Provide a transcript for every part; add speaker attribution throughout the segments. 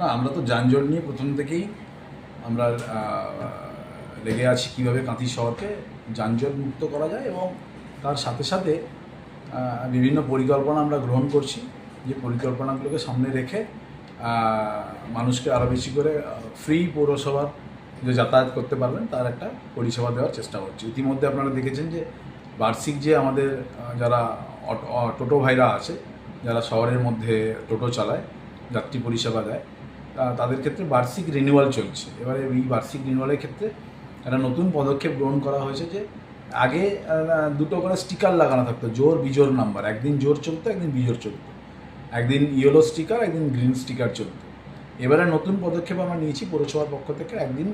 Speaker 1: না, আমরা তো যানজট নিয়ে প্রথম থেকেই আমরা লেগে আছি কীভাবে কাঁথি শহরকে যানজট মুক্ত করা যায় এবং তার সাথে সাথে বিভিন্ন পরিকল্পনা আমরা গ্রহণ করছি, যে পরিকল্পনাগুলোকে সামনে রেখে মানুষকে আরও বেশি করে ফ্রি পৌরসভার যে যাতায়াত করতে পারবেন, তার একটা পরিষেবা দেওয়ার চেষ্টা করছি। ইতিমধ্যে আপনারা দেখেছেন যে, বার্ষিক যে আমাদের যারা টোটো ভাইরা আছে, যারা শহরের মধ্যে টোটো চালায়, যাত্রী পরিষেবা দেয় তাদের ক্ষেত্রে বার্ষিক রিনিউয়াল চলছে। এবারে এই বার্ষিক রিনিউয়ালের ক্ষেত্রে একটা নতুন পদক্ষেপ গ্রহণ করা হয়েছে যে আগে দুটো করে স্টিকার লাগানো থাকতো, জোর বিজোর নাম্বার একদিন জোর চলতো, একদিন বিজোর চলতো। একদিন ইয়েলো স্টিকার একদিন গ্রিন স্টিকার চলতো। এবারে নতুন পদক্ষেপ আমরা নিয়েছি পৌরসভার পক্ষ থেকে, একদিন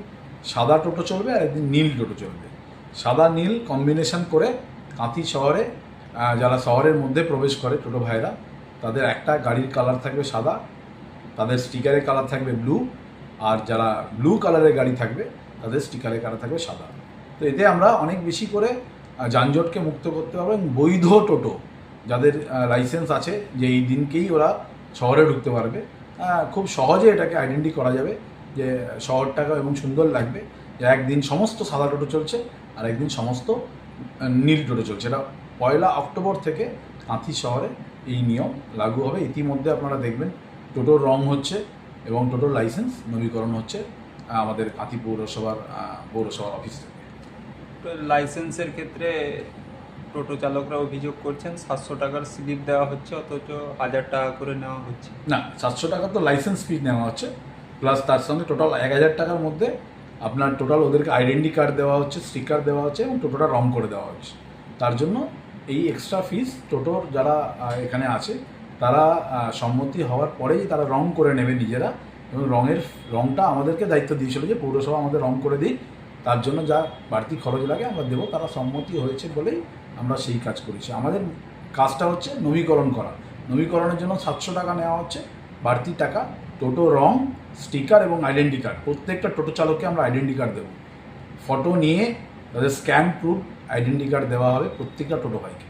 Speaker 1: সাদা টোটো চলবে আর একদিন নীল টোটো চলবে। সাদা, নীল কম্বিনেশন করে কাঁথি শহরে যারা শহরের মধ্যে প্রবেশ করে টোটো ভাইরা, তাদের একটা গাড়ির কালার থাকবে সাদা তাদের স্টিকারের কালার থাকবে ব্লু আর যারা ব্লু কালারের গাড়ি থাকবে, তাদের স্টিকারের কালার থাকবে সাদা। তো এতে আমরা অনেক বেশি করে যানজটকে মুক্ত করতে পারব এবং বৈধ টোটো যাদের লাইসেন্স আছে, যে এই দিনকেই ওরা শহরে ঢুকতে পারবে খুব সহজে এটাকে আইডেন্টি করা যাবে যে শহরটাকে এবং সুন্দর লাগবে যে একদিন সমস্ত সাদা টোটো চলছে, আর একদিন সমস্ত নীল টোটো চলছে। এটা পয়লা অক্টোবর থেকে কাঁথি শহরে এই নিয়ম লাগু হবে। ইতিমধ্যে আপনারা দেখবেন টোটোর রং হচ্ছে এবং টোটোর লাইসেন্স নবীকরণ হচ্ছে আমাদের কাঁথি পৌরসভার পৌরসভার অফিস থেকে।
Speaker 2: তো লাইসেন্সের ক্ষেত্রে টোটো চালকরা অভিযোগ করছেন সাতশো টাকার স্লিপ দেওয়া হচ্ছে অথচ হাজার টাকা করে নেওয়া হচ্ছে।
Speaker 1: না সাতশো টাকা তো লাইসেন্স ফি নেওয়া হচ্ছে প্লাস তার সঙ্গে টোটাল এক হাজার টাকার মধ্যে আপনার টোটাল ওদেরকে আইডেন্টি কার্ড দেওয়া হচ্ছে স্টিকার দেওয়া হচ্ছে এবং টোটোটা রং করে দেওয়া হচ্ছে। তার জন্য এই এক্সট্রা ফিস টোটোর যারা এখানে আছে তারা সম্মতি হওয়ার পরেই তারা রং করে নেবে নিজেরা এবং রঙের রংটা আমাদেরকে দায়িত্ব দিয়েছিল যে পৌরসভা আমাদের রং করে দিই তার জন্য যা বাড়তি খরচ লাগে আমরা দেবো, তারা সম্মতি হয়েছে বলেই আমরা সেই কাজ করেছি। আমাদের কাজটা হচ্ছে নবীকরণ করা। নবীকরণের জন্য সাতশো টাকা নেওয়া হচ্ছে, বাড়তি টাকা, টোটো, রং, স্টিকার এবং আইডেন্টি কার্ড। প্রত্যেকটা টোটো চালককে আমরা আইডেন্টি কার্ড দেবো। ফটো নিয়ে তাদের স্ক্যান প্রুফ আইডেন্টি কার্ড দেওয়া হবে প্রত্যেকটা টোটো বাইকে।